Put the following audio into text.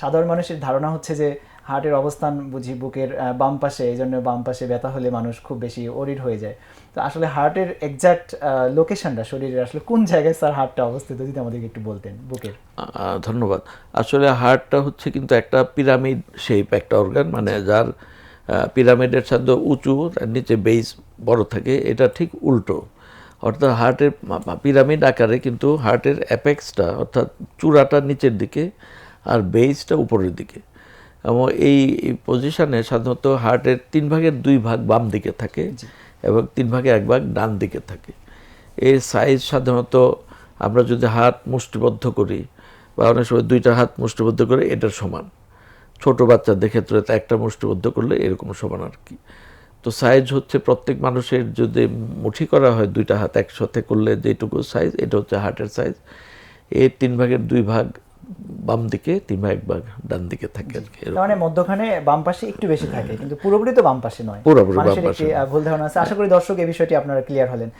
সাধারণ মানুষের ধারণা হচ্ছে যে হার্টের অবস্থান বুঝি বুকের বাম পাশে এই জন্য বাম পাশে ব্যথা হলে মানুষ খুব বেশি ওরিড হয়ে যায়। তো আসলে হার্টের এক্সাক্ট লোকেশনটা শরীরের আসলে কোন জায়গায় স্যার হার্টটা অবস্থিত যদি আমাদেরকে একটু বলতেন বুকের। ধন্যবাদ। আসলে হার্টটা হচ্ছে কিন্তু একটা পিরামিড শেপ একটা অর্গান মানে যার পিরামিডের সাথে উঁচু তার নিচে বেস বড় থাকে এটা ঠিক উল্টো। অর্থাৎ হার্টের পিরামিড আকারে কিন্তু হার্টের অ্যাপেক্সটা অর্থাৎ চূড়াটা নিচের দিকে আর বেসটা উপরের দিকে। এবং এই পজিশানে সাধারণত হার্টের তিন ভাগের দুই ভাগ বাম দিকে থাকে এবং তিন ভাগে এক ভাগ ডান দিকে থাকে। এর সাইজ সাধারণত আমরা যদি হাত মুষ্টিবদ্ধ করি বা অনেক সময় দুইটা হাত মুষ্টিবদ্ধ করে এটার সমান। ছোট বাচ্চাদের ক্ষেত্রে তো একটা মুষ্টিবদ্ধ করলে এরকম সমান আর কি। তো সাইজ হচ্ছে প্রত্যেক মানুষের যদি মুঠি করা হয় দুইটা হাত একসাথে করলে যেটুকু সাইজ এটা হচ্ছে হার্টের সাইজ এর তিন ভাগের দুই ভাগ বাম দিকে তিন ভাগ একবার ডান দিকে থাকে আর কি মানে মধ্যখানে বাম পাশে একটু বেশি থাকে কিন্তু পুরোপুরি তো বাম পাশে নয়। পুরোপুরি বাম পাশে ভুল ধারণা আছে। আশা করি দর্শক এই বিষয়টি আপনারা ক্লিয়ার হলেন।